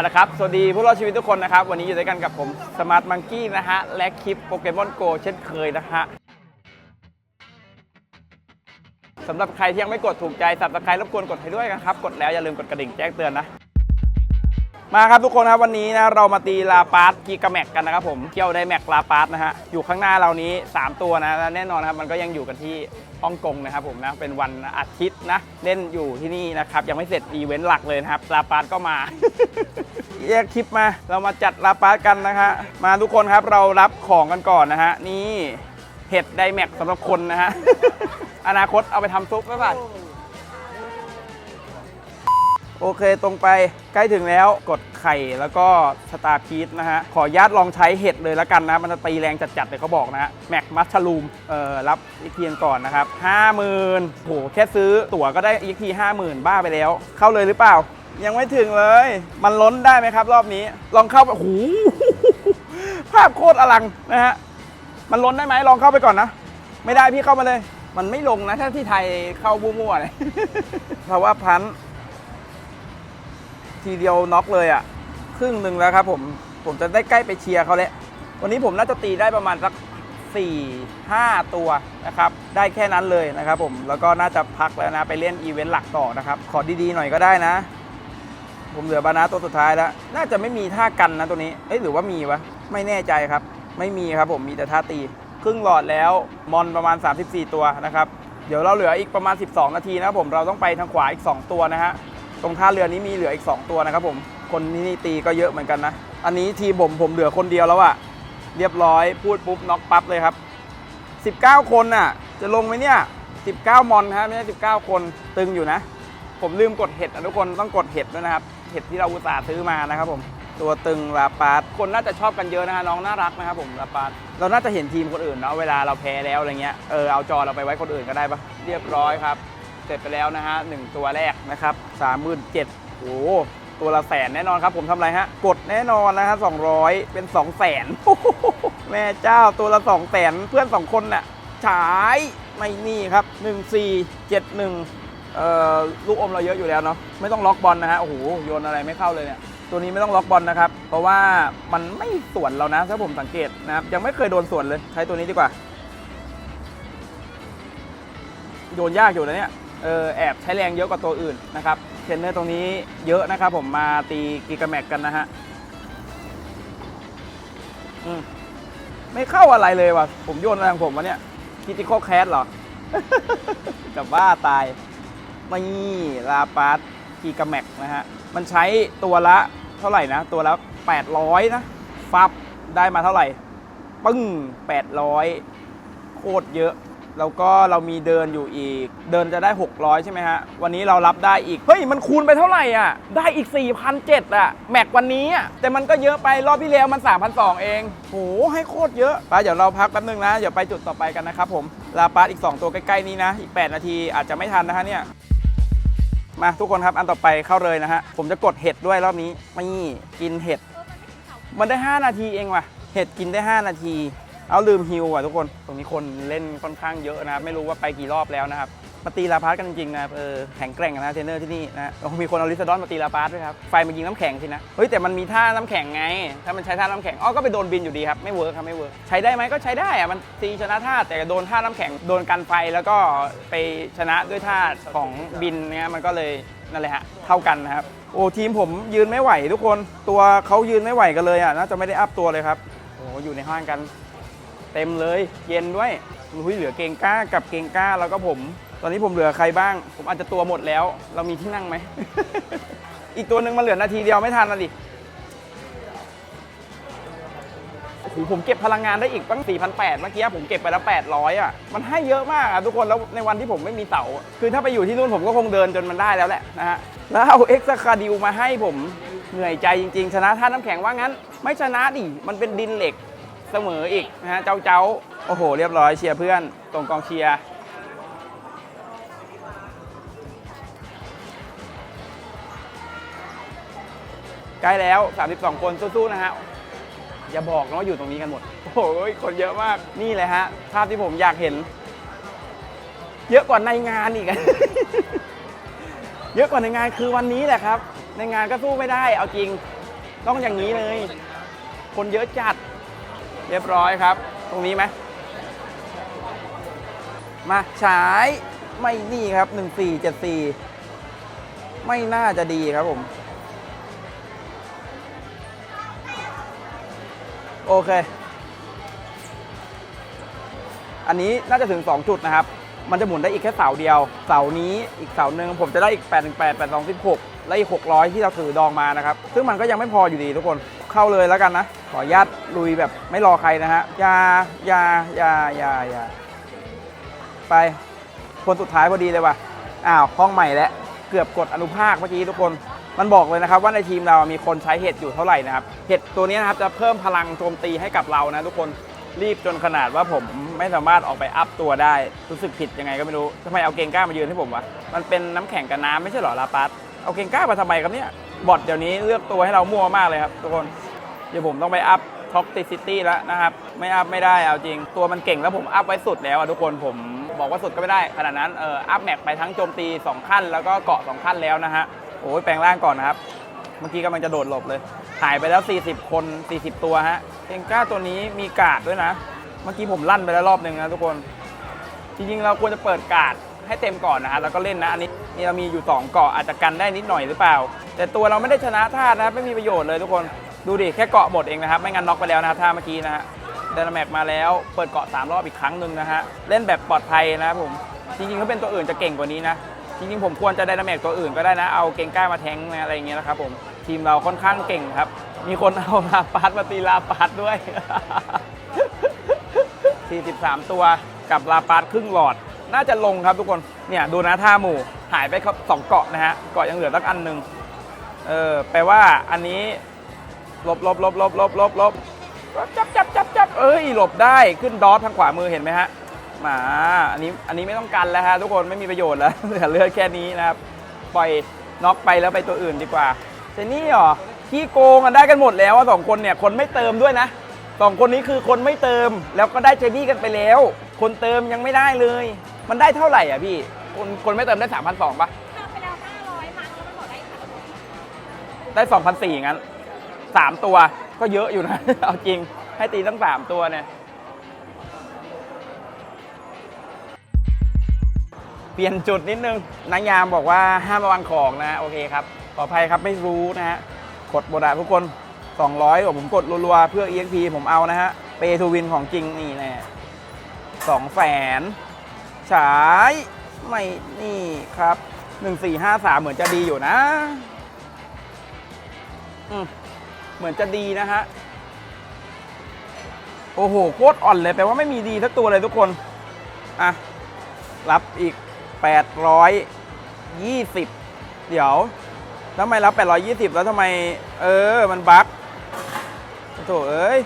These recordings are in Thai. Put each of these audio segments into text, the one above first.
เอาละครับ สวัสดีผู้รอดชีวิตทุกคนนะครับ วันนี้อยู่ด้วยกันกับผมสมาร์ทมังกี้นะฮะ และคลิปโปเกมอนโกเช่นเคยนะฮะสำหรับใครที่ยังไม่กดถูกใจสับสไครรบกวนกดให้ด้วยนะครับ กดแล้วอย่าลืมกดกระดิ่งแจ้งเตือนนะ มาครับทุกคนครับวันนี้นะเรามาตีลาปาร์ตกีกาแม็กกันนะครับผมเที่ยวได้แม็กลาปาร์ตนะฮะอยู่ข้างหน้าเรานี้ 3 ตัวนะและแน่นอนครับมันก็ยังอยู่กันที่ฮ่องกงนะครับผมนะเป็นวันอาทิตย์นะเล่นอยู่ที่นี่นะครับยังไม่เสร็จอีเวนต์หลักเลยนะครับลาปาร์ตก็มา แยกคลิปมา เรามาจัดลาปาร์ตกันนะฮะมาทุกคนครับเรารับของกันก่อนนะฮะนี่เห็ดไดแม็กสำหรับคนนะฮะอนาคตเอาไปทำซุปไหมป่ะ โอเคตรงไปใกล้ถึงแล้วกดไข่แล้วก็สตาร์พีชนะฮะ ขออนุญาตลองใช้เห็ดเลยล้วกันนะ มันจะตีแรงจัดๆเลยเขาบอกนะฮะ แม็กมัชลูมเอ่อรับอีกทียนก่อนนะครับ50,000โหแค่ซื้อตั๋วก็ได้อีกที50,000บ้าไปแล้ว เข้าเลยหรือเปล่า ยังไม่ถึงเลย มันล้นได้ไหมครับ รอบนี้ลองเข้าไปโอ้โหภาพโคตรอลังนะฮะมันล้นได้ไหมลองเข้าไปก่อนนะ ไม่ได้พี่เข้ามาเลย มันไม่ลงนะถ้าที่ไทยเข้าบูมั่วเลยเพราะว่าพันธ ทีเดียวน็อกเลยอะ่ะครึ่งหนึ่งแล้วครับผมผมจะได้ใกล้ไปเชียร์เขาแล้ววันนี้ผมน่าจะตีได้ประมาณสัก4 5 ตัวนะครับ ได้แค่นั้นเลยนะครับผม แล้วก็น่าจะพักแล้วนะ ไปเล่นอีเวนต์หลักต่อนะครับ ขอดีๆหน่อยก็ได้นะ ผมเหลือบานาตัวสุดท้ายแล้ว น่าจะไม่มีท่ากันนะตัวนี้ เอ้ยหรือว่ามีวะ ไม่แน่ใจครับ ไม่มีครับผม มีแต่ท่าตี ครึ่งหลอดแล้ว มอนประมาณ 34 ตัวนะครับ เดี๋ยวเราเหลืออีกประมาณ 12 นาทีนะครับผม เราต้องไปทางขวาอีก 2 ตัวนะฮะ ตรงท่าเรือนี้มีเหลืออีก 2 ตัวนะครับผม คนที่นี่ตีก็เยอะเหมือนกันนะ อันนี้ทีผมผมเหลือคนเดียวแล้วอะเรียบร้อยพูดปุ๊บน็อกปั๊บเลยครับ 19 คนน่ะ จะลงไหมเนี่ย 19 มอนฮะไม่ใช่19 คนตึงอยู่นะ ผมลืมกดเห็ดนะทุกคนต้องกดเห็ดด้วยนะครับ เห็ดที่เราอุตส่าห์ซื้อมานะครับผมตัวตึงลาปาร์ตคนน่าจะชอบกันเยอะนะฮะน้องน่ารักนะครับผมลาปาร์ตเราน่าจะเห็นทีมคนอื่นเนาะเวลาเราแพ้แล้วอะไรเงี้ยเออเอาจอเราไปไว้คนอื่นก็ได้ปะเรียบร้อยครับ สร็จไปแล้วนะฮะหนึ่งตัวแรกนะครับสามหมื่นเจ็ดโอ้โตัวละแสนแน่นอนครับ ผมทำอะไรฮะ กดแน่นอนนะฮะสองร้อยเป็นสองแสนแม่เจ้าตัวละสองแสนเพื่อนสองคนน่ะฉายไม่นี่ครับหนึ่งสี่เจ็ดหนึ่งเอ่อลูกอมเราเยอะอยู่แล้วเนาะไม่ต้องล็อกบอลนะฮะโอ้โหโยนอะไรไม่เข้าเลยเนี่ยตัวนี้ไม่ต้องล็อกบอลนะครับ เพราะว่ามันไม่สวนเรานะถ้าผมสังเกตนะครับยังไม่เคยโดนสวนเลยใช้ตัวนี้ดีกว่า โยนยากอยู่นะเนี่ย เออแอบใช้แรงเยอะกว่าตัวอื่นนะครับเทรนเนอร์ตรงนี้เยอะนะครับผมมาตีกิกาแม็กกันนะฮะอืมไม่เข้าอะไรเลยว่ะ ผมโยนอะไรของผมวะเนี่ยคิติโคแคสเหรอกับว่าตายไม่ลาปาร์ตกีกาแม็กนะฮะ มันใช้ตัวละเท่าไหร่นะ ตัวละ 800 นะ ฟับ ได้มาเท่าไหร่ ปึ้ง 800 โคตรเยอะ แล้วก็เรามีเดินอยู่อีก เดินจะได้ 600 ใช่ไหมฮะ วันนี้เรารับได้อีก เฮ้ย มันคูณไปเท่าไหร่อะ ได้อีก 4,700อะ แม็กวันนี้อะ แต่มันก็เยอะไปรอบที่แล้วมัน3,200 เอง โห ให้โคตรเยอะไปเดี๋ยวเราพักแป๊บนึงนะ เดี๋ยวไปจุดต่อไปกันนะครับผม ลาปาอีก 2 ตัวใกล้ ๆ นี้นะ อีก 8 นาทีอาจจะไม่ทันนะฮะเนี่ย มาทุกคนครับ อันต่อไปเข้าเลยนะฮะ ผมจะกดเห็ดด้วยรอบนี้นี่กินเห็ด มันได้ 5 นาทีเองว่ะ เห็ดกินได้ 5 นาที เอาลืมฮิวอะทุกคน ตรงนี้คนเล่นค่อนข้างเยอะนะครับ ไม่รู้ว่าไปกี่รอบแล้วนะครับ มาตีลาพาร์ตกันจริงๆนะครับ เออ แข็งแกร่งนะเทรนเนอร์ที่นี่นะมีคนเอาลิซาดอนมาตีลาพาร์ตด้วยครับ ไฟมันยิงน้ำแข็งสินะ เฮ้ยแต่มันมีท่าน้ำแข็งไง ถ้ามันใช้ท่าน้ำแข็ง อ๋อ ก็ไปโดนบินอยู่ดีครับ ไม่เวิร์คครับไม่เวิร์ค ใช้ได้ไหมก็ใช้ได้อะมันตีชนะท่าแต่โดนท่าน้ำแข็ง โดนกันไฟแล้วก็ไปชนะด้วยท่าของบินนี่ยมันก็เลยนั่นแหละฮะ เท่ากันนะครับ โอ้ทีมผมยืนไม่ไหวทุกคน ตัวเขายืนไม่ไหวกันเลยอะ น่าจะไม่ได้อัพตัวเลยครับ โอ้อยู่ในห้างกัน เต็มเลย เย็นด้วยหุ้ยเหลือเกงก้ากับเกงก้าแล้วก็ผม ตอนนี้ผมเหลือใครบ้าง ผมอาจจะตัวหมดแล้ว เรามีที่นั่งไหม อีกตัวหนึ่งมันเหลือนาทีเดียวไม่ทันละดิโอ้โหผมเก็บพลังงานได้อีกตั้ง 4,800 เมื่อกี้ผมเก็บไปแล้ว 800 อะ มันให้เยอะมากอะทุกคน แล้วในวันที่ผมไม่มีเสาอคือถ้าไปอยู่ที่นู่นผมก็คงเดินจนมันได้แล้วแหละนะฮะ แล้วเอาเอ็กซ์คาดิวมาให้ผมเหนื่อยใจจริงๆ ชนะท่าน้ำแข็งว่างั้น ไม่ชนะดิ มันเป็นดินเหล็ก เสมออีกนะฮะ เจ้าเจ้าโอ้โห เรียบร้อยเชียร์เพื่อนตรงกองเชียร์ใกล้แล้ว 32 คนสู้ๆนะฮะ อย่าบอกนะว่าอยู่ตรงนี้กันหมด โอ้โหคนเยอะมาก นี่เลยฮะ ภาพที่ผมอยากเห็น เยอะกว่าในงานอีก เยอะกว่าในงานคือวันนี้แหละครับ ในงานก็สู้ไม่ได้ เอาจริง ต้องอย่างนี้เลย คนเยอะจัด เรียบร้อยครับ ตรงนี้ไหมมาฉายไม่นี่ครับ 1474 ไม่น่าจะดีครับผม โอเค อันนี้น่าจะถึง 2 จุดนะครับ มันจะหมุนได้อีกแค่เสาเดียว เสานี้อีกเสาหนึ่งผมจะได้อีก 8 1 8 8 2 16 และอีก 600 ที่เราถือดองมานะครับ ซึ่งมันก็ยังไม่พออยู่ดีทุกคน เข้าเลยแล้วกันนะ ขออนุญาตลุยแบบไม่รอใครนะฮะยายายายายาไป คนสุดท้ายพอดีเลยว่ะ อ้าวห้องใหม่แล้ว เกือบกดอนุภาคเมื่อกี้ทุกคน มันบอกเลยนะครับว่าในทีมเรามีคนใช้เห็ดอยู่เท่าไหร่นะครับ เห็ดตัวนี้นะครับจะเพิ่มพลังโจมตีให้กับเรานะทุกคน รีบจนขนาดว่าผมไม่สามารถออกไปอัพตัวได้ รู้สึกผิดยังไงก็ไม่รู้ทำไมเอาเกงก้ามายืนให้ผมวะ มันเป็นน้ำแข็งกับน้ำไม่ใช่หรอลาปัสเอาเกงก้ามาทำไมครับเนี่ย บอทเดี๋ยวนี้เลือกตัวให้เรามั่วมากเลยครับทุกคน เดี๋ยวผมต้องไปอัพท็อกติซิตี้แล้วนะครับ ไม่อัพไม่ได้เอาจริง ตัวมันเก่งแล้วผมอัพไว้สุดแล้วอะทุกคนผมบอกว่าสุดก็ไม่ได้ขนาดนั้นเอออัพแม็กไปทั้งโจมตี 2 ขั้น แล้วก็เกาะ 2 ขั้นแล้วนะฮะโอ้ยแปลงร่างก่อนนะครับ เมื่อกี้กำลังจะโดดหลบเลย หายไปแล้ว 40 คน 40 ตัวฮะเทงก้าตัวนี้มีกาดด้วยนะ เมื่อกี้ผมลั่นไปแล้วรอบหนึ่งนะทุกคน จริงๆเราควรจะเปิดกาดให้เต็มก่อนนะฮะแล้วก็เล่นนะอันนี้นี่เรามีอยู่ 2 เกาะอาจจะกันได้นิดหน่อยหรือเปล่า แต่ตัวเราไม่ได้ชนะท่าตุนะครับไม่มีประโยชน์เลยทุกคนดูดิแค่เกาะหมดเองนะครับ ไม่งั้นน็อกไปแล้วนะท่าเมื่อกี้นะฮะเดนแมกมาแล้วเปิดเกาะ3รอบอีกครั้งหนึ่งนะฮะเล่นแบบปลอดภัยนะครับผมจริงๆถ้าเป็นตัวอื่นจะเก่งกว่านี้นะจริงๆผมควรจะได้ดาเมจตัวอื่นก็ได้นะ เอาเก่งกล้ามาแทงอะไรอย่างเงี้ยนะครับผมทีมเราค่อนข้างเก่งครับ มีคนเอาลาปาดมาตีลาปาดด้วย 43 ตัวกับลาปาดครึ่งหลอด น่าจะลงครับทุกคนเนี่ยดูนะท่าหมู่หายไปครับสองเกาะนะฮะเกาะยังเหลือสักอันหนึ่ง เออแปลว่าอันนี้ลบลบลบลบลบลบลบจับจับจับจับเอ้ยหลบได้ขึ้นดอททางขวามือเห็นไหมฮะมาอันนี้อันนี้ไม่ต้องกันแล้วฮะทุกคนไม่มีประโยชน์แล้วเหลือเลือดแค่นี้นะครับปล่อยน็อกไปแล้วไปตัวอื่นดีกว่าเจนี่เหรอขี้โกงกันได้กันหมดแล้วอะสองคนเนี่ยคนไม่เติมด้วยนะสองคนนี้คือคนไม่เติมแล้วก็ได้เจนี่กันไปแล้ว คนเติมยังไม่ได้เลย มันได้เท่าไหร่อะพี่ คนคนไม่เติมได้3,200ปะทำไปแล้ว ได้2,400งั้นสามตัวก็เยอะอยู่นะ เอาจริงให้ตีตั้งสามตัวเนี่ย เปลี่ยนจุดนิดนึงนางยามบอกว่าห้ามระวังของนะ โอเคครับ ขออภัยครับไม่รู้นะฮะกดโบดาทุกคน 200ผมกดรัวๆ เพื่อ EXP ผมเอานะฮะ เปทูวินของจริงนี่แน่สองแสนฉาย ไม่นี่ครับ 1453 เหมือนจะดีอยู่นะ เหมือนจะดีนะฮะ โอ้โห โคตรอ่อนเลยแปลว่าไม่มีดีสักตัวเลยทุกคน อะ รับอีก 820 เดี๋ยวทำไมรับ 820 แล้วทำไม เออ มันบั๊กโถเอ้ย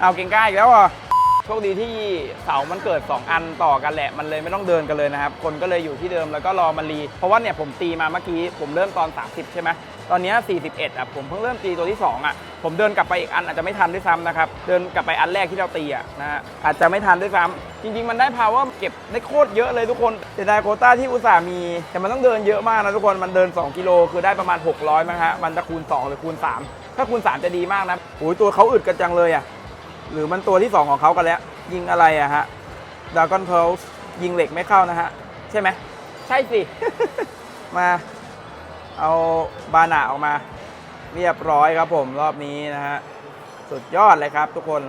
เอาเก่งกล้าอีกแล้วอะ โชคดีที่เสามันเกิด 2 อันต่อกันแหละ มันเลยไม่ต้องเดินกันเลยนะครับ คนก็เลยอยู่ที่เดิมแล้วก็รอมันรี เพราะว่าเนี่ยผมตีมาเมื่อกี้ ผมเริ่มตอน 30 ใช่ไหมตอนนี้ 41 อะ ผมเพิ่งเริ่มตีตัวที่ 2 อะ ผมเดินกลับไปอีกอันอาจจะไม่ทันด้วยซ้ำนะครับ เดินกลับไปอันแรกที่เราตีอะนะ อาจจะไม่ทันด้วยซ้ำจริง ๆ มันได้ power เก็บได้โคตรเยอะเลยทุกคนเสียดายโควต้าที่อุตส่าห์มี แต่มันต้องเดินเยอะมากนะทุกคน มันเดิน 2 กิโลคือได้ประมาณ 600มั้งฮะ มันจะคูณ 2 หรือคูณ 3 ถ้าคูณ 3 จะดีมากนะโอ้ยตัวเขาอึดกันจังเลยอะ หรือมันตัวที่ 2 ของเขากันแล้ว ยิงอะไรอะฮะดากอนเพลส์ยิงเหล็กไม่เข้านะฮะ ใช่ไหม ใช่สิ มาเอาบานาออกมา เรียบร้อยครับผมรอบนี้นะฮะ สุดยอดเลยครับทุกคน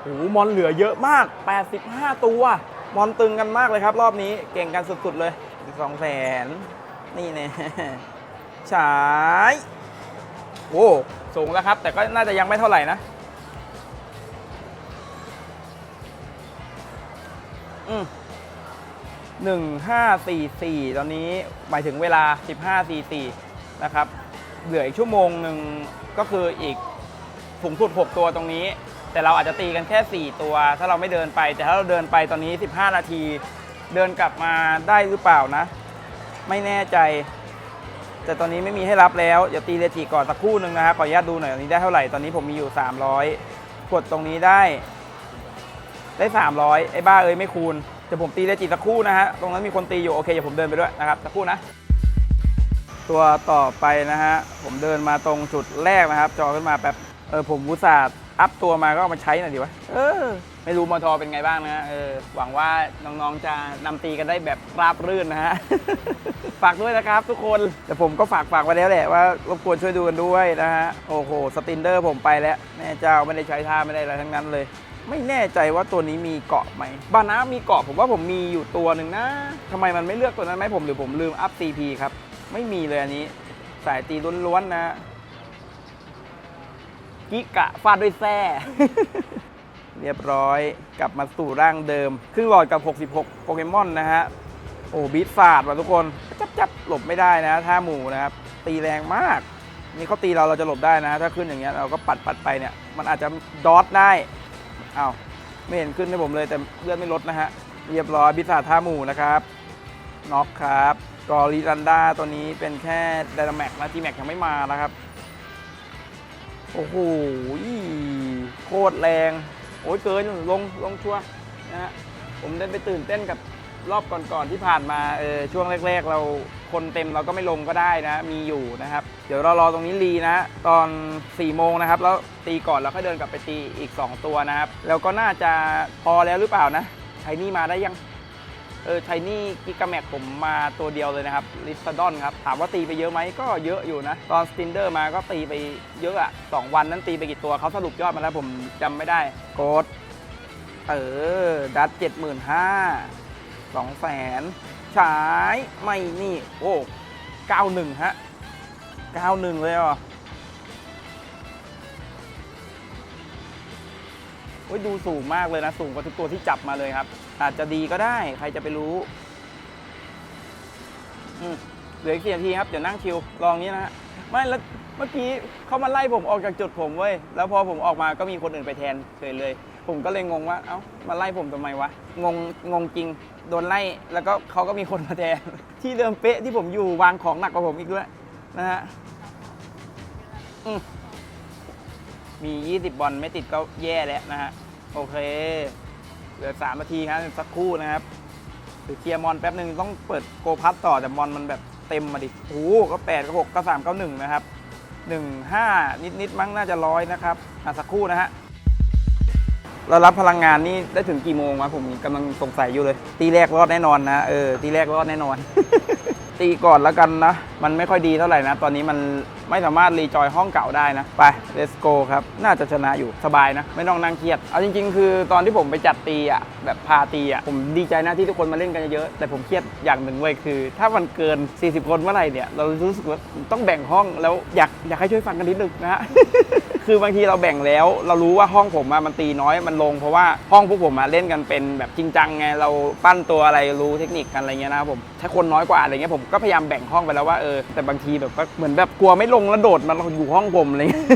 โอ้โหมอนเหลือเยอะมาก 85 ตัว มอนตึงกันมากเลยครับ รอบนี้เก่งกันสุดๆเลยอีกสองแสนนี่แน่ฉาย โอ้ สูงแล้วครับ แต่ก็น่าจะยังไม่เท่าไหร่นะ หนึ่งห้าสี่สี่ตอนนี้หมายถึงเวลาสิบห้าสี่สี่นะครับ เหลืออีกชั่วโมงหนึ่งก็คืออีกสูงสุด6ตัวตรงนี้ แต่เราอาจจะตีกันแค่4ตัว ถ้าเราไม่เดินไป แต่ถ้าเราเดินไปตอนนี้15นาที เดินกลับมาได้หรือเปล่านะ ไม่แน่ใจ แต่ตอนนี้ไม่มีให้รับแล้วเดี๋ยวตีเรจิก่อนสักครู่หนึ่งนะครับขออนุญาตดูหน่อยตอนนี้ได้เท่าไหร่ตอนนี้ผมมีอยู่ 300 กดตรงนี้ได้ ได้ 300 ไอ้บ้าเอ้ยไม่คูณเดี๋ยวผมตีได้จีสักคู่นะฮะ ตรงนั้นมีคนตีอยู่โอเคเดี๋ยวผมเดินไปด้วยนะครับสักคู่นะ ตัวต่อไปนะฮะ ผมเดินมาตรงจุดแรกนะครับ จอขึ้นมาแป๊บ เออผมอุตส่าห์อัพตัวมาก็เอามาใช้หน่อยดีวะ เออ ไม่รู้มอทอเป็นไงบ้างนะฮะเออ หวังว่าน้องๆจะนำตีกันได้แบบราบรื่นนะฮะ ฝากด้วยนะครับทุกคน แต่ผมก็ฝากฝากไว้แล้วแหละว่ารบกวนช่วยดูกันด้วยนะฮะ โอ้โห สตินเดอร์ผมไปแล้วแม่เจ้าไม่ได้ใช้ท่าไม่ได้อะไรทั้งนั้นเลย ไม่แน่ใจว่าตัวนี้มีเกาะไหมบานามีเกาะผมว่าผมมีอยู่ตัวหนึ่งนะทำไมมันไม่เลือกตัวนั้นไหมผมหรือผมลืมอัพ CP ครับ ไม่มีเลยอันนี้ สายตีล้วนๆนะ กิกะฟาดด้วยแส้เรียบร้อยกลับมาสู่ร่างเดิม ครึ่งหลอดกับ 66 โปเกมอนนะฮะ โอ้บีทฟาดว่ะทุกคน จับจับหลบไม่ได้นะท่าหมูนะครับ ตีแรงมาก นี่เขาตีเราเราจะหลบได้นะ ถ้าขึ้นอย่างเงี้ยเราก็ปัดปัดไปเนี่ย มันอาจจะดอทได้ อ้าวไม่เห็นขึ้นให้ผมเลยแต่เลือดไม่ลดนะฮะ เรียบร้อยบิสาท่าหมูนะครับน็อกครับกอริรันดาตัวนี้เป็นแค่ไดนาแม็กนะทีแม็กยังไม่มานะครับ โอ้โหโคตรแรง โอ้ยเกินลงลงชัวนะฮะผมเดินไปตื่นเต้นกับรอบก่อนๆที่ผ่านมาเออช่วงแรก ๆ เราคนเต็มเราก็ไม่ลงก็ได้นะ มีอยู่นะครับ เดี๋ยวเรารอตรงนี้รีนะตอน4ี่โมงนะครับแล้วตีก่อนแล้วค่อยเดินกลับไปตีอีก 2 ตัวนะครับ แล้วก็น่าจะพอแล้วหรือเปล่านะไชนี่มาได้ยังเออไชนี่กิกาแม็กผมมาตัวเดียวเลยนะครับลิซาดอนครับถามว่าตีไปเยอะไหมก็เยอะอยู่นะ ตอนสตินเดอร์มาก็ตีไปเยอะอะสองวันนั้นตีไปกี่ตัวเขาสรุปยอดมาแล้วผมจำไม่ได้โกดเออดัตเจ็ดหมื่นห้าสองแสนฉายไม่นี่โอ้เก้าหนึ่งฮะ เก้าหนึ่งเลยเหรอโอ้ยดูสูงมากเลยนะ สูงกว่าทุกตัวที่จับมาเลยครับ อาจจะดีก็ได้ใครจะไปรู้เหลืออีกสี่นาทีครับ เดี๋ยวนั่งคิวลองนี้นะฮะไม่แล้วเมื่อกี้เขามาไล่ผมออกจากจุดผมเว้ย แล้วพอผมออกมาก็มีคนอื่นไปแทนเฉยเลย ผมก็เลยงงว่า เอ้า มาไล่ผมทำไมวะ งง งงจริง โดนไล่ แล้วก็เขาก็มีคนมาแทน ที่เดิมเป๊ะที่ผมอยู่วางของหนักกว่าผมอีกด้วยนะฮะ มี 20 บอลไม่ติดก็แย่แล้วนะฮะ โอเค เหลือสามนาทีครับสักครู่นะครับหรือเคลียร์มอนแป๊บหนึ่งต้องเปิดโกพัทต่อแต่มอนมันแบบเต็มมาดิโอ้โหก็แปดก็หกก็สามก็หนึ่งนะครับหนึ่งห้านิดนิดๆมั้งน่าจะร้อยนะครับอะสักครู่นะฮะเรารับพลังงานนี่ได้ถึงกี่โมงวะผมกำลังสงสัยอยู่เลย ตีแรกรอดแน่นอนนะเออตีแรกรอดแน่นอน ตีก่อนแล้วกันนะ มันไม่ค่อยดีเท่าไหร่นะ ตอนนี้มันไม่สามารถรีจอยห้องเก่าได้นะ ไป let's go ครับ น่าจะชนะอยู่สบายนะ ไม่ต้องนั่งเครียด เอาจริง ๆ คือตอนที่ผมไปจัดตีอะ แบบพาตีอะ ผมดีใจนะที่ทุกคนมาเล่นกันเยอะแต่ผมเครียดอย่างหนึ่งเว้ยคือ ถ้ามันเกิน 40 คนเมื่อไหร่เนี่ย เรารู้สึกว่าต้องแบ่งห้องแล้วอยากอยากให้ช่วยฟังกันนิดนึงนะฮะ คือบางทีเราแบ่งแล้ว เรารู้ว่าห้องผมอะมันตีน้อยมันลง เพราะว่าห้องพวกผมอะเล่นกันเป็นแบบจริงจังไงเราปั้นตัวอะไรรู้เทคนิคกันอะไรเงี้ยนะครับผมถ้าคนน้อยกว่าอะไรเงี้ยผมก็พยายามแบ่งห้องไปแล้วว่าเออแต่บางทีแบบว่าเหมือนแบบกลัวไม่ลงแล้วโดดมาอยู่ห้องผมอะไรเงี้ย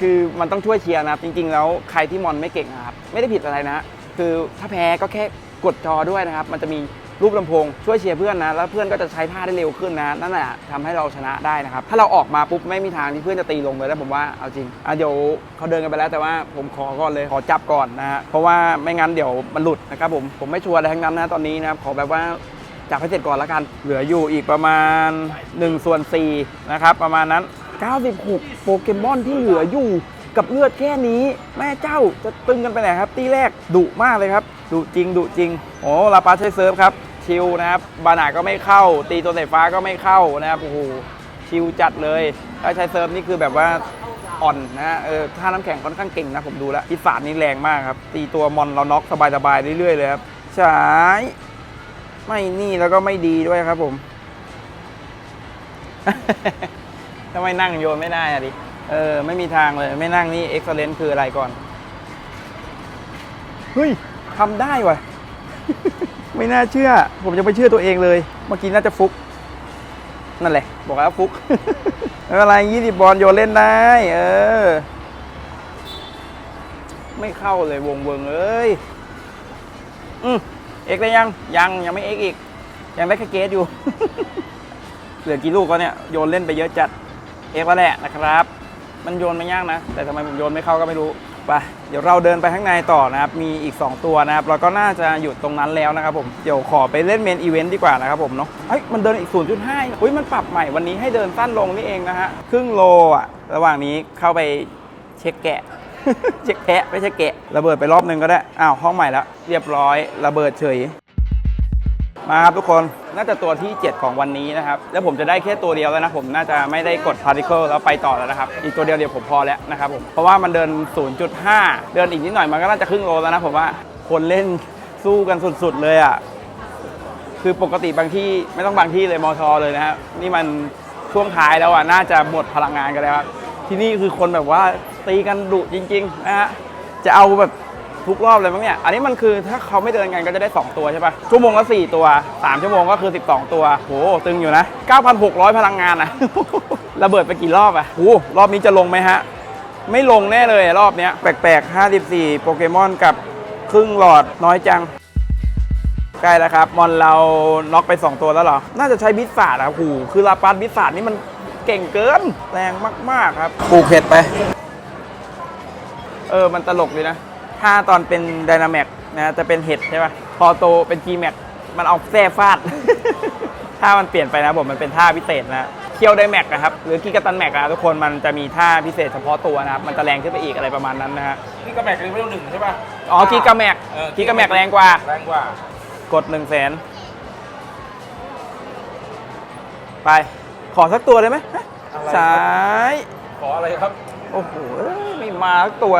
คือมันต้องช่วยเชียร์นะครับจริง ๆ แล้วใครที่มอนไม่เก่งอะครับไม่ได้ผิดอะไรนะ คือถ้าแพ้ก็แค่กดจอด้วยนะครับ มันจะมี รูปลำโพงช่วยเชียร์เพื่อนนะ แล้วเพื่อนก็จะใช้ท่าได้เร็วขึ้นนะ นั่นแหละทำให้เราชนะได้นะครับ ถ้าเราออกมาปุ๊บไม่มีทางที่เพื่อนจะตีลงเลยแล้วผมว่าเอาจริงอะเดี๋ยวเขาเดินกันไปแล้วแต่ว่าผมขอก่อนเลยขอจับก่อนนะฮะเพราะว่าไม่งั้นเดี๋ยวมันหลุดนะครับผมผมไม่ชัวร์อะไรทั้งนั้นนะตอนนี้นะครับขอแบบว่าจับให้เสร็จก่อนแล้วกัน เหลืออยู่อีกประมาณ1ส่วน4นะครับประมาณนั้น 96 โปเกมอนที่เหลืออยู่กับเลือดแค่นี้ แม่เจ้าจะตึงกันไปไหนครับ ตีแรกดุมากเลยครับดุจริงดุจริง โอ้ลาปาใช้เซิร์ฟครับ ชิลนะครับบานาก็ไม่เข้า ตีตัวสายฟ้าก็ไม่เข้านะครับโอ้โหชิลจัดเลยถ้าใช้เซิร์ฟนี่คือแบบว่าอ่อนนะเออท่าน้ำแข็งค่อนข้างเก่งนะผมดูแล้วพิศานี่แรงมากครับ ตีตัวมอนเราน็อกสบายๆเรื่อยๆเลยครับฉายไม่นี่แล้วก็ไม่ดีด้วยครับผมทำไมนั่งโยนไม่ได้อะดิเออไม่มีทางเลยไม่นั่งนี่เอ็กซ์เลนคืออะไรก่อนเฮ้ยทำได้วะ ไม่น่าเชื่อ ผมจะไปเชื่อตัวเองเลย เมื่อกี้น่าจะฟุก นั่นแหละ บอกแล้วฟุกไม่เป็นไรยี่สิบบอลโยนเล่นได้ เออ ไม่เข้าเลยวงเวิงเอ้ย อืมเอ็กได้ยัง ยังยังไม่เอ็กอีก ยังได้แค่เกตอยู่ เหลือกี่ลูกก็เนี่ย โยนเล่นไปเยอะจัด เอ็กแล้วแหละนะครับ มันโยนไม่ยากนะ แต่ทำไมผมโยนไม่เข้าก็ไม่รู้ ไปเดี๋ยวเราเดินไปข้างในต่อนะครับ มีอีก 2 ตัวนะครับ เราก็น่าจะหยุดตรงนั้นแล้วนะครับผมเดี๋ยวขอไปเล่นเมนอีเวนต์ดีกว่านะครับผมเนาะเฮ้ยมันเดินอีก 0.5อุ้ยมันปรับใหม่วันนี้ให้เดินสั้นลงนี่เองนะฮะครึ่งโลอะ ระหว่างนี้เข้าไปเช็คแกะเช็คแกะไม่ใช่แกะ ระเบิดไปรอบนึงก็ได้อ้าวห้องใหม่แล้วเรียบร้อยระเบิดเฉย มาครับทุกคนน่าจะตัวที่ 7 ของวันนี้นะครับ แล้วผมจะได้แค่ตัวเดียวแล้วนะผมน่าจะไม่ได้กด particle แล้วไปต่อแล้วนะครับ อีกตัวเดียวเดียวผมพอแล้วนะครับผมเพราะว่ามันเดิน 0.5 เดินอีกนิดหน่อยมันก็น่าจะครึ่งโลแล้วนะผมว่าคนเล่นสู้กันสุดๆเลยอะคือปกติบางที่ไม่ต้องบางที่เลยมอทอเลยนะครับนี่มันช่วงท้ายแล้วอะน่าจะหมดพลังงานกันแล้วครับที่นี่คือคนแบบว่าตีกันดุจริง ๆ นะฮะจะเอาแบบ ทุกรอบเลยมั้งเนี่ย อันนี้มันคือถ้าเขาไม่เดินกันก็จะได้ 2 ตัวใช่ปะชั่วโมงละ4ตัว 3 ชั่วโมงก็คือ 12 ตัวโหตึงอยู่นะ 9,600 พลังงานนะระเบิดไปกี่รอบอะโหรอบนี้จะลงไหมฮะ ไม่ลงแน่เลยรอบเนี้ยแปลกๆ 54 โปเกมอนกับครึ่งหลอดน้อยจังใกล้แล้วครับ มอนเราน็อกไป 2 ตัวแล้วเหรอ น่าจะใช้บิสซาร์ดครับหูคือลาปัสบิสซาร์ดนี่มันเก่งเกิน แรงมาก ๆ ครับ ปลูกเห็ดไป เออ มันตลกดีนะ ถ้าตอนเป็นไดนาแม็กนะจะเป็นเห็ดใช่ป่ะพอโตเป็น G Max มันเอาแส้ฟาด ถ้ามันเปลี่ยนไปนะผมมันเป็นท่าพิเศษนะเคียวไดแม็กนะครับหรือกิกาตันแม็กอะทุกคนมันจะมีท่าพิเศษเฉพาะตัวนะครับมันจะแรงขึ้นไปอีกอะไรประมาณนั้นนะฮะนี่กระแมกเลยไม่ต้องหนึ่งใช่ป่ะอ๋อกิกาแม็กเออกิกาแม็กแรงกว่า แรงกว่ากด1นึ่งแสนไป ขอสักตัวได้ไหมฮะอะไรสาย ขออะไรครับ โอ้โหเอ้ยไม่มาสักตัว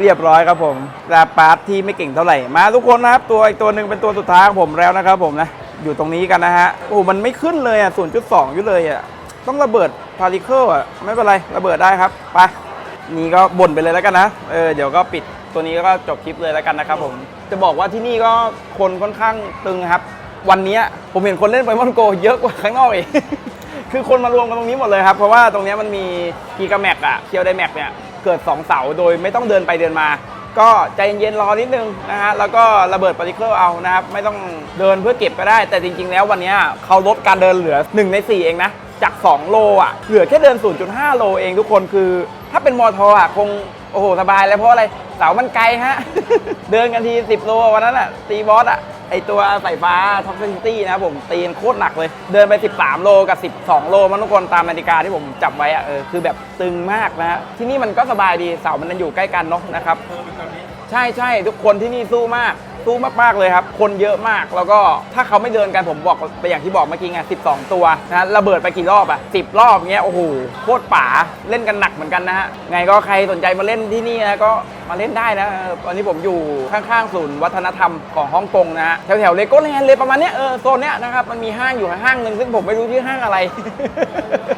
เรียบร้อยครับผมลาปาร์ตที่ไม่เก่งเท่าไหร่ มาทุกคนนะครับ ตัวอีกตัวหนึ่งเป็นตัวสุดท้ายของผมแล้วนะครับผมนะ อยู่ตรงนี้กันนะฮะ โอ้มันไม่ขึ้นเลยอะ0.2องยู่เลยอะ ต้องระเบิดพาริเคิลอะ ไม่เป็นไร ระเบิดได้ครับ ไป นี่ก็บ่นไปเลยแล้วกันนะ เออ เดี๋ยวก็ปิดตัวนี้ก็จบคลิปเลยแล้วกันนะครับผม จะบอกว่าที่นี่ก็คนค่อนข้างตึงครับ วันนี้ผมเห็นคนเล่นไ o มอนโก เยอะกว่าข้างนอกอีก คือคนมารวมกันตรงนี้หมดเลยครับ เพราะว่าตรงนี้มันมีกีกาแม็กอะเคียวไดแม็กเนี่ย เกิด 2 เสาโดยไม่ต้องเดินไปเดินมา ก็ใจเย็นๆรอนิดนึงนะฮะแล้วก็ระเบิดปาริเคิลเอานะครับไม่ต้องเดินเพื่อเก็บก็ได้ แต่จริง ๆ แล้ววันนี้เขาลดการเดินเหลือ 1 ใน 4 เองนะจาก 2 โลอะเหลือแค่เดิน 0.5 โลเองทุกคนคือ ถ้าเป็นมอทออะคงโอ้โหสบายแล้วเพราะอะไรเสามันไกลฮะ เดินกันที 10 โลวันนั้นอะตีบอสอะ ไอตัวสายฟ้าท็อกซิตี้นะผมตีนโคตรหนักเลย เดินไป 13 โลกับ 12 โล มันทุกคนตามนาฬิกาที่ผมจับไว้อะเออคือแบบตึงมากนะฮะที่นี่มันก็สบายดีเสามันอยู่ใกล้กันเนาะนะครับใช่ใช่ทุกคนที่นี่สู้มากสู้มากๆเลยครับ คนเยอะมาก แล้วก็ถ้าเขาไม่เดินกันผมบอกไปอย่างที่บอกเมื่อกี้ไง12 ตัวนะระเบิดไปกี่รอบอะ10 รอบเงี้ย โอ้โห โคตรป๋าเล่นกันหนักเหมือนกันนะฮะ ไงก็ใครสนใจมาเล่นที่นี่นะก็มาเล่นได้นะออตอนนี้ผมอยู่ข้างๆศูนย์วัฒนธรรมของฮ่องกงนะฮะแถวๆเลโก้แลนด์เลยประมาณเนี้ยเออโซนเนี้ยนะครับมันมีห้างอยู่ห้างหนึ่งซึ่งผมไม่รู้ชื่อห้างอะไร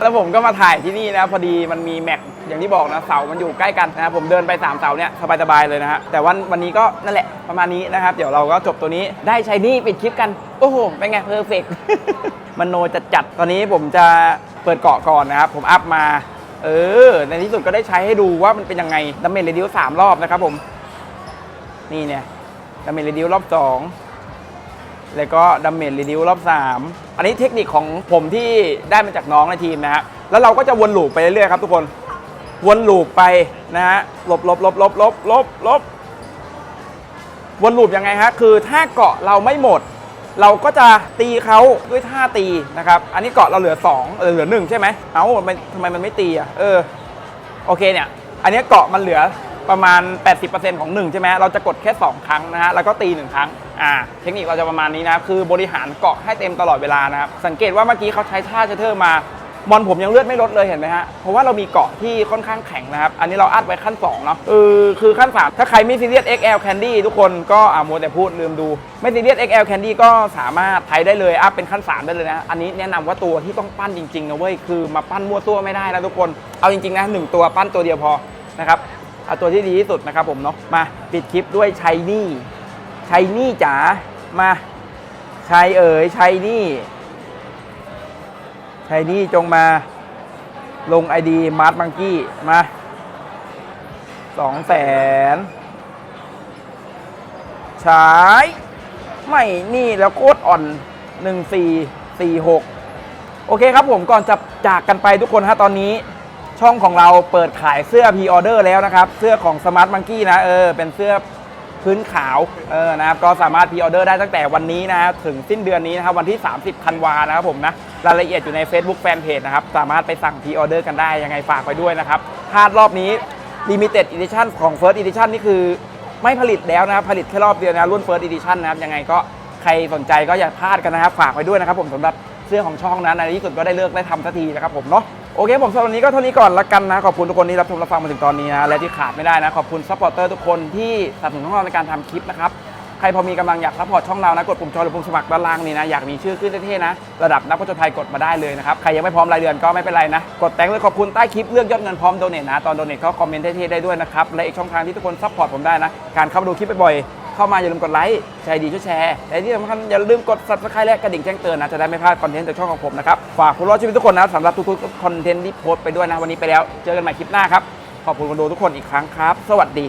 แล้วผมก็มาถ่ายที่นี่นะพอดีมันมีแม็กอย่างที่บอกนะเสามันอยู่ใกล้กันนะครับผมเดินไป3เสาเนี่ยสบายๆเลยนะฮะแต่วันวันนี้ก็นั่นแหละประมาณนี้นะครับเดี๋ยวเราก็จบตัวนี้ได้ใช้นี่ปิดคลิปกันโอ้โหเป็นไงเพอร์เฟกมันโนจัดจัดตอนนี้ผมจะเปิดเกาะก่อนนะครับผมอัพมา เออ ในที่สุดก็ได้ใช้ให้ดูว่ามันเป็นยังไงดัมเมจเรดิวสามรอบนะครับผม นี่เนี่ยดัมเมจเรดิวรอบสองแล้วก็ดัมเมจรีดิวรอบ3อันนี้เทคนิคของผมที่ได้มาจากน้องในทีมนะฮะแล้วเราก็จะวนลูปไปเรื่อยๆครับทุกคนวนลูปไปนะฮะลบลบลบลบลบลบลบวนลูปยังไงฮะคือถ้าเกาะเราไม่หมด เราก็จะตีเขาด้วยท่าตีนะครับ อันนี้เกาะเราเหลือ2เออเหลือ1ใช่ไหมเอ้าทำไมมันไม่ตีอะเออโอเคเนี่ย อันนี้เกาะมันเหลือประมาณ 80%ของ 1 ใช่ไหมเราจะกดแค่ 2 ครั้งนะฮะ แล้วก็ตี 1 ครั้ง อ่า เทคนิคเราจะประมาณนี้นะ คือบริหารเกาะให้เต็มตลอดเวลานะครับ สังเกตว่าเมื่อกี้เขาใช้ท่าเชเทอร์มา มอนผมยังเลือดไม่ลดเลยเห็นไหมฮะ เพราะว่าเรามีเกาะที่ค่อนข้างแข็งนะครับ อันนี้เราอัดไว้ขั้น2เนาะเออคือขั้น 3 ถ้าใครไม่ซีเรียส XL Candy ทุกคนก็อ่ามัวแต่พูดลืมดู ไม่ซีเรียส XL Candy ก็สามารถใช้ได้เลยอัพเป็นขั้น 3 ได้เลยนะ อันนี้แนะนำว่าตัวที่ต้องปั้นจริงๆนะเว้ยคือมาปั้นมั่วตัวไม่ได้นะทุกคนเอาจริงๆนะหนึ่งตัวปั้นตัวเดียวพอนะครับเอาตัวที่ดีที่สุดนะครับผมเนาะมาปิดคลิปด้วยชัยนี่ชัยนี่จ๋ามาชัยเอ๋ยชัยนี่ ชัยนี่จงมาลงไอดีมาร์ทมังกี้มาสองแสนใช้ไม่นี่แล้วโคตรอ่อนหนึ่งสี่สี่หกโอเคครับผมก่อนจะจากกันไปทุกคนฮะตอนนี้ช่องของเราเปิดขายเสื้อพ r ออเดอร์แล้วนะครับ เสื้อของ Smart Monkey นะเออเป็นเสื้อพื้นขาวเออนะครับก็สามารถพ r ออเดอร์ได้ตั้งแต่วันนี้นะฮะถึงสิ้นเดือนนี้นะครับวันที่ 30ธันวานะครับผมนะ รายละเอียดอยู่ใน Facebook Fanpage นะครับ สามารถไปสั่งพ r ออเดอร์กันได้ ยังไงฝากไปด้วยนะครับพลาดรอบนี้ Limited Edition ของ First Edition นี่คือไม่ผลิตแล้วนะครับ ผลิตแค่รอบเดียวนะรุ่น First Edition นะครับ ยังไงก็ใครสนใจก็อย่าพลาดกันนะครับ ฝากไว้ด้วยนะครับผมสำหรับเสื้อของช่องนั้นในที่สุดก็ได้เลิกได้ทำสักทีนะครับผมเนาะโอเคผมสำหรับวันนี้ก็เท่านี้ก่อนละกันนะ ขอบคุณทุกคนที่รับชมรับฟังมาถึงตอนนี้นะและที่ขาดไม่ได้นะ ขอบคุณซัพพอร์เตอร์ทุกคนที่สนับสนุนช่องเราในการทำคลิปนะครับ รพอมีกำลังอยากซัพพอร์ตช่องเรานะ กดปุ่มจอยหรือปุ่มสมัครด้านล่างนี้นะ อยากมีชื่อขึ้นเท่ๆนะ ระดับนักผจญภัยกดมาได้เลยนะครับ ใครยังไม่พร้อมรายเดือนก็ไม่เป็นไรนะ กดแต่งเลยขอบคุณใต้คลิปเลือกยอดเงินพร้อมโดเนทนะ ตอนโดเนทก็คอมเมนต์เท่ๆได้ด้วยนะครับ และอีกช่องทางที่ทุกคนซัพพอร์ตผมได้นะ การเข้ามาดูคลิปบ่อยๆ เข้ามาอย่าลืมกดไลค์ ใจดีช่วยแชร์ และที่สำคัญอย่าลืมกด subscribe และกระดิ่งแจ้งเตือนนะ จะได้ไม่พลาดคอนเทนต์จากช่องของผมนะครับ ฝากผู้รอดชีวิตทุกคนนะสำหรับทุกๆคอนเทนต์ที่โพสต์ไปด้วยนะวันนี้ไปแล้ว เจอกันใหม่คลิปหน้าครับขอบคุณคนดูทุกคนอีกครั้งครับ สวัสดี